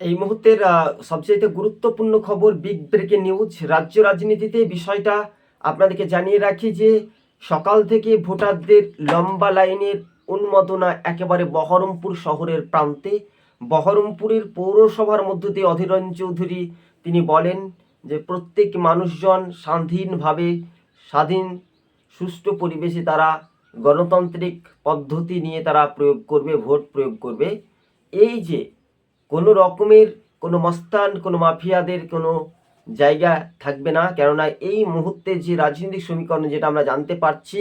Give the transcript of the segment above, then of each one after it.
এই মুহূর্তের সবচেয়ে গুরুত্বপূর্ণ খবর বিগ ব্রেকিং নিউজ রাজ্য রাজনীতিতে বিষয়টা আপনাদেরকে জানিয়ে রাখি যে, সকাল থেকে ভোটারদের লম্বা লাইনের উন্মাদনা একেবারে বহরমপুর শহরের প্রান্তে। বহরমপুরের পৌরসভার মধ্য দিয়ে অধীরন চৌধুরী তিনি বলেন যে, প্রত্যেক মানুষজন স্বাধীনভাবে স্বাধীন, সুষ্ঠু পরিবেশে তারা গণতান্ত্রিক পদ্ধতি নিয়ে তারা প্রয়োগ করবে, ভোট প্রয়োগ করবে। এই যে কোনো রকমের কোনো মস্তান, কোনো মাফিয়াদের কোনো জায়গা থাকবে না। কেননা এই মুহূর্তে যে রাজনৈতিক সমীকরণ যেটা আমরা জানতে পারছি,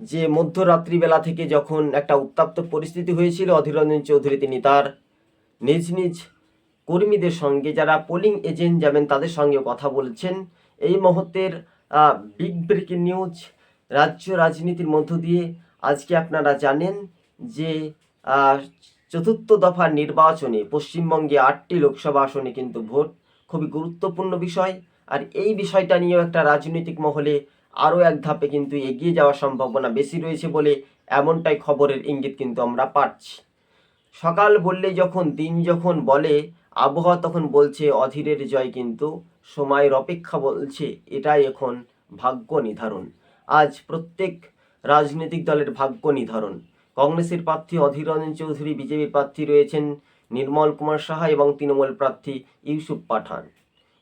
যে মধ্যরাত্রিবেলা থেকে যখন একটা উত্তপ্ত পরিস্থিতি হয়েছিল অধীররঞ্জন চৌধুরী তিনি তার নিজ নিজ কর্মীদের সঙ্গে, যারা পোলিং এজেন্ট যাবেন, তাদের সঙ্গে কথা বলছেন। এই মুহূর্তের বিগ ব্রেকিং নিউজ রাজ্য রাজনীতির মধ্য দিয়ে আজকে আপনারা জানেন যে চতুর্থ দফার নির্বাচনে পশ্চিমবঙ্গে আটটি লোকসভা আসনে কিন্তু ভোট। খুবই গুরুত্বপূর্ণ বিষয়। আর এই বিষয়টা নিয়েও একটা রাজনৈতিক মহলে আরও এক ধাপে কিন্তু এগিয়ে যাওয়ার সম্ভাবনা বেশি রয়েছে বলে এমনটাই খবরের ইঙ্গিত কিন্তু আমরা পাচ্ছি। সকাল বললে যখন, দিন যখন বলে, আবহাওয়া তখন বলছে অধীরের জয় কিন্তু সময়ের অপেক্ষা বলছে। এটাই এখন ভাগ্য নির্ধারণ। আজ প্রত্যেক রাজনৈতিক দলের ভাগ্য নির্ধারণ। কংগ্রেসের প্রার্থী অধীর রঞ্জন চৌধুরী বিজেপির প্রার্থী রয়েছেন নির্মল কুমার সাহা এবং তৃণমূল প্রার্থী ইউসুফ পাঠান।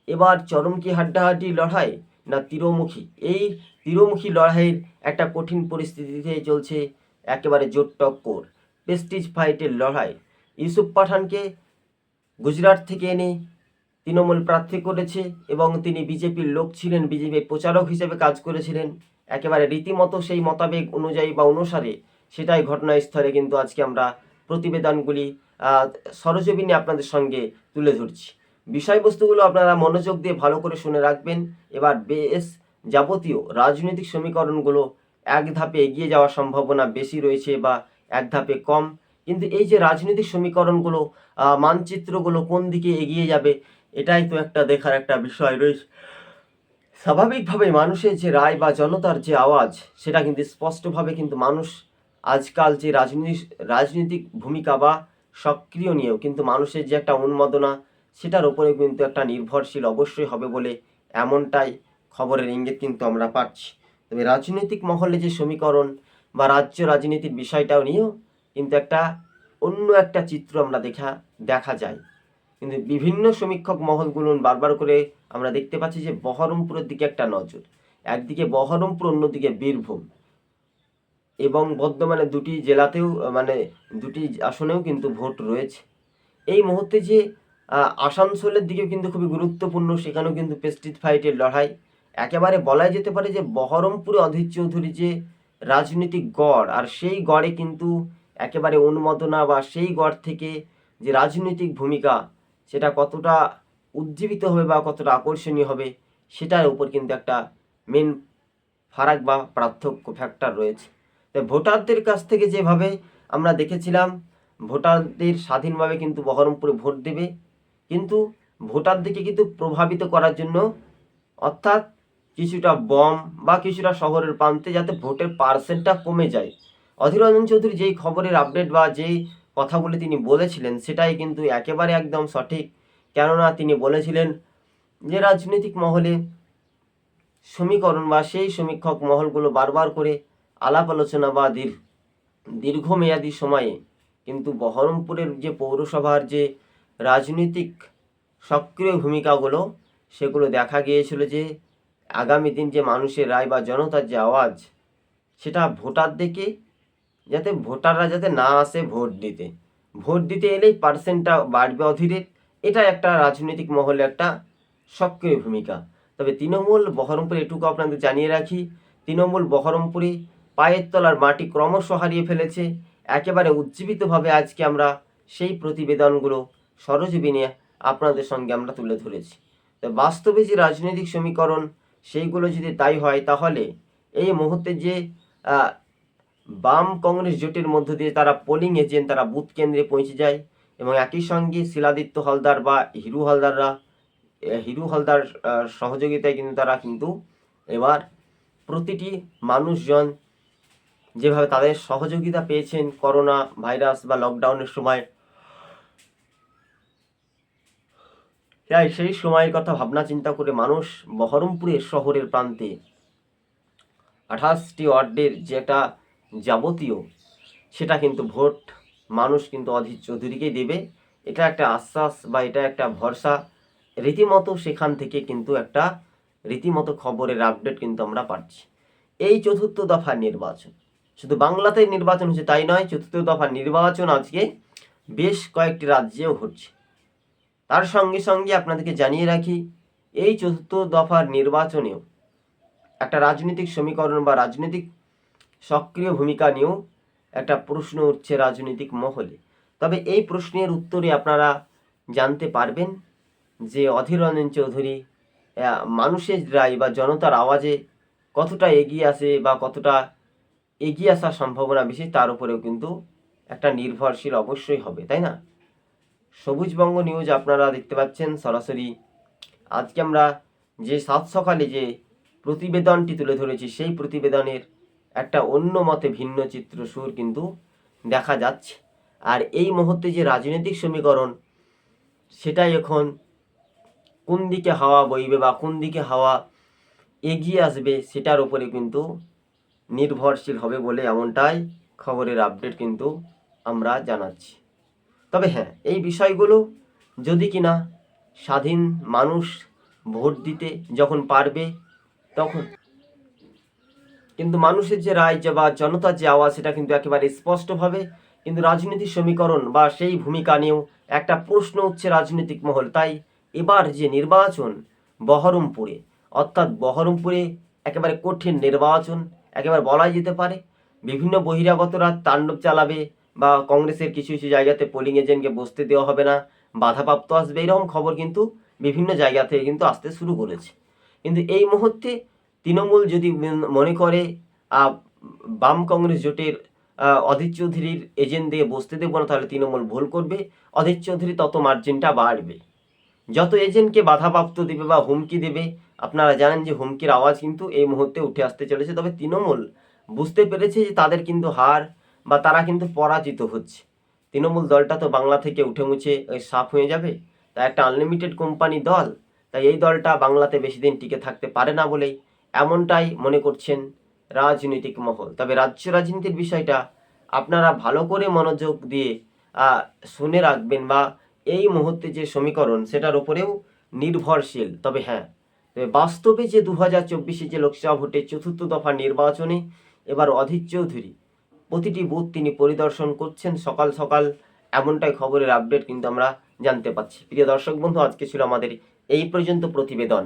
এবার চরম কি হাড্ডাহাড্ডি লড়াই না তীরমুখী? এই তীরমুখী লড়াইয়ের একটা কঠিন পরিস্থিতিতে চলছে একেবারে জোর টক্কর প্রেস্টিজ ফাইটের লড়াই। ইউসুফ পাঠানকে গুজরাট থেকে এনে তৃণমূল প্রার্থী করেছে এবং তিনি বিজেপির লোক ছিলেন বিজেপির প্রচারক হিসেবে কাজ করেছিলেন। একেবারে রীতিমতো সেই মতাবেগ অনুযায়ী বা অনুসারে সেটাই ঘটনাস্থলে কিন্তু আজকে আমরা প্রতিবেদনগুলি সরজমিনে আপনাদের সঙ্গে তুলে ধরছি। বিষয়বস্তুগুলো আপনারা মনোযোগ দিয়ে ভালো করে শুনে রাখবেন। এবার বেশ যাবতীয় রাজনৈতিক সমীকরণগুলো এক ধাপে এগিয়ে যাওয়ার সম্ভাবনা বেশি রয়েছে বা এক ধাপে কম। কিন্তু এই যে রাজনৈতিক সমীকরণগুলো মানচিত্রগুলো কোন দিকে এগিয়ে যাবে, এটাই তো একটা দেখার একটা বিষয় রয়েছে। স্বাভাবিকভাবে মানুষের যে রায় বা জনতার যে আওয়াজ, সেটা কিন্তু স্পষ্টভাবে কিন্তু মানুষ আজকাল যে রাজনীতি, রাজনৈতিক ভূমিকা বা সক্রিয় নিয়েও কিন্তু মানুষের যে একটা উন্মাদনা, সেটার উপরে কিন্তু একটা নির্ভরশীল অবশ্যই হবে বলে এমনটাই খবরের ইঙ্গিত কিন্তু আমরা পাচ্ছি। তবে রাজনৈতিক মহলে যে সমীকরণ বা রাজ্য রাজনীতির বিষয়টাও নিয়েও কিন্তু একটা অন্য একটা চিত্র আমরা দেখা দেখা যায়। কিন্তু বিভিন্ন সমীক্ষক মহলগুলো বারবার করে আমরা দেখতে পাচ্ছি যে বহরমপুরের দিকে একটা নজর, একদিকে বহরমপুর, অন্যদিকে বীরভূম। এবং বর্ধমানে দুটি জেলাতেও মানে দুটি আসনেও কিন্তু ভোট রয়েছে। এই মুহূর্তে যে আসানসোলের দিকেও কিন্তু খুবই গুরুত্বপূর্ণ, সেখানেও কিন্তু পেস্টিড ফাইটের লড়াই। একেবারে বলাই যেতে পারে যে, বহরমপুরে অধীর চৌধুরী যে রাজনৈতিক গড়, আর সেই গড়ে কিন্তু একেবারে উন্মাদনা বা সেই গড় থেকে যে রাজনৈতিক ভূমিকা, সেটা কতটা উজ্জীবিত হবে বা কতটা আকর্ষণীয় হবে, সেটার উপর কিন্তু একটা মেন ফারাক বা পার্থক্য ফ্যাক্টর রয়েছে। তাই ভোটারদের কাছ থেকে যেভাবে আমরা দেখেছিলাম, ভোটারদের স্বাধীনভাবে কিন্তু বহরমপুরে ভোট দেবে। কিন্তু ভোটারদেরকে কিন্তু প্রভাবিত করার জন্য অর্থাৎ কিছুটা বম বা কিছুটা শহরের প্রান্তে যাতে ভোটের পার্সেন্টটা কমে যায়। অধীর রঞ্জন চৌধুরী যেই খবরের আপডেট বা যেই কথাগুলি তিনি বলেছিলেন, সেটাই কিন্তু একেবারে একদম সঠিক। কেননা তিনি বলেছিলেন যে, রাজনৈতিক মহলে সমীকরণ বা সেই সমীক্ষক মহলগুলো বারবার করে আলাপ আলোচনা বা দীর্ঘ দীর্ঘমেয়াদী সময়ে কিন্তু বহরমপুরের যে পৌরসভার যে রাজনৈতিক সক্রিয় ভূমিকাগুলো, সেগুলো দেখা গিয়েছিল যে আগামী দিন যে মানুষের রায় বা জনতার যে আওয়াজ, সেটা ভোটার ভোটারদেরকে যাতে ভোটাররা যাতে না আসে ভোট দিতে। ভোট দিতে এলেই পার্সেন্টটা বাড়বে অধীরে এটা একটা রাজনৈতিক মহলে একটা সক্রিয় ভূমিকা। তবে তৃণমূল বহরমপুর, এটুকু আপনাদের জানিয়ে রাখি, তৃণমূল বহরমপুরে পায়ের তলার মাটি ক্রমশ হারিয়ে ফেলেছে। একেবারে উজ্জীবিতভাবে আজকে আমরা সেই প্রতিবেদনগুলো সরজীবিনে আপনাদের সঙ্গে আমরা তুলে ধরেছি। তো বাস্তবে যে রাজনৈতিক সমীকরণ, সেইগুলো যদি তাই হয়, তাহলে এই মুহূর্তে যে বাম কংগ্রেস জোটের মধ্য দিয়ে তারা পোলিং এজেন্ট তারা বুথ কেন্দ্রে পৌঁছে যায় এবং একই সঙ্গে শিলাদিত্য হালদার বা হিরু হালদাররা হিরু হালদার সহযোগিতায় কিন্তু তারা কিন্তু এবার প্রতিটি মানুষজন যেভাবে তাদের সহযোগিতা পেয়েছেন করোনা ভাইরাস বা লকডাউনের সময়, তাই সেই সময়ের কথা ভাবনা চিন্তা করে মানুষ বহরমপুরের শহরের প্রান্তে আঠাশটি ওয়ার্ডের যেটা যাবতীয়, সেটা কিন্তু ভোট মানুষ কিন্তু অধীর চৌধুরীকেই দেবে। এটা একটা আশ্বাস বা এটা একটা ভরসা। রীতিমতো সেখান থেকে কিন্তু একটা রীতিমতো খবরের আপডেট কিন্তু আমরা পাচ্ছি। এই চতুর্থ দফার নির্বাচন। শুধু বাংলাতেই নির্বাচন হচ্ছে, তাই নয়, চতুর্থ দফার নির্বাচন আজকে বেশ কয়েকটি রাজ্যেও ঘটছে তার সঙ্গে সঙ্গে আপনাদেরকে জানিয়ে রাখি, এই চতুর্থ দফার নির্বাচনেও একটা রাজনৈতিক সমীকরণ বা রাজনৈতিক সক্রিয় ভূমিকা নিয়েও একটা প্রশ্ন উঠছে রাজনৈতিক মহলে। তবে এই প্রশ্নের উত্তরে আপনারা জানতে পারবেন যে অধীর রঞ্জন চৌধুরী মানুষের রায় বা জনতার আওয়াজে কতটা এগিয়ে আসে বা কতটা এগিয়ে আসার সম্ভাবনা বেশি, তার উপরেও কিন্তু একটা নির্ভরশীল অবশ্যই হবে, তাই না? সবুজবঙ্গ নিউজ আপনারা দেখতে পাচ্ছেন সরাসরি। আজকে আমরা যে সাত সকালে যে প্রতিবেদনটি তুলে ধরেছি, সেই প্রতিবেদনের একটা অন্য মতে ভিন্ন চিত্র সুর কিন্তু দেখা যাচ্ছে। আর এই মুহূর্তে যে রাজনৈতিক সমীকরণ, সেটাই এখন কোন দিকে হাওয়া বইবে বা কোন দিকে হাওয়া এগিয়ে আসবে, সেটার উপরে কিন্তু নির্ভরশীল হবে বলে এমনটাই খবরের আপডেট কিন্তু আমরা জানাচ্ছি। তবে হ্যাঁ এই বিষয়গুলো যদি কিনা স্বাধীন মানুষ ভোট দিতে যখন পারবে, তখন কিন্তু মানুষের যে রায় বা জনতার যে আওয়াজ সেটা কিন্তু একেবারে স্পষ্টভাবে কিন্তু রাজনীতির সমীকরণ বা সেই ভূমিকা নিয়েও একটা প্রশ্ন উঠছে রাজনৈতিক মহল। তাই এবার যে নির্বাচন বহরমপুরে, অর্থাৎ বহরমপুরে একেবারে কঠিন নির্বাচন একেবারে বলাই যেতে পারে। বিভিন্ন বহিরাগতরা তাণ্ডব চালাবে বা কংগ্রেসের কিছু কিছু জায়গাতে পোলিং এজেন্টকে বসতে দেওয়া হবে না, বাধাপ্রাপ্ত আসবে, এরকম খবর কিন্তু বিভিন্ন জায়গা থেকে কিন্তু আসতে শুরু করেছে। কিন্তু এই মুহূর্তে তৃণমূল যদি মনে করে বাম কংগ্রেস জোটের অধীর চৌধুরীর এজেন্ট দিয়ে বসতে দেবো না, তাহলে তৃণমূল ভুল করবে। অধীর চৌধুরী তত মার্জিনটা বাড়বে। যত এজেন্টকে বাধাপ্রাপ্ত দেবে বা হুমকি দেবে আপনারা জানেন যে হুমকির আওয়াজ কিন্তু এই মুহূর্তে উঠে আসতে চলেছে, তবে তৃণমূল বুঝতে পেরেছে যে তাদের কিন্তু হার বা তারা কিন্তু পরাজিত হচ্ছে। তৃণমূল দলটা তো বাংলা থেকে উঠে মুছে সাফ হয়ে যাবে। তা একটা আনলিমিটেড কোম্পানি দল, তাই এই দলটা বাংলাতে বেশি দিন টিকে থাকতে পারে না বলেই এমনটাই মনে করছেন রাজনৈতিক মহল। তবে রাজ্য রাজনীতির বিষয়টা আপনারা ভালো করে মনোযোগ দিয়ে শুনে রাখবেন বা এই মুহূর্তে যে সমীকরণ, সেটার উপরেও নির্ভরশীল। তবে হ্যাঁ বাস্তবে যে দু হাজার চব্বিশে যে লোকসভা ভোটের চতুর্থ দফা নির্বাচনে এবার অধীর চৌধুরী প্রতিটি বুথ তিনি পরিদর্শন করছেন সকাল সকাল, এমনটাই খবরের আপডেট কিন্তু আমরা জানতে পাচ্ছি। প্রিয় দর্শক বন্ধু, আজকে ছিল আমাদের এই পর্যন্ত প্রতিবেদন।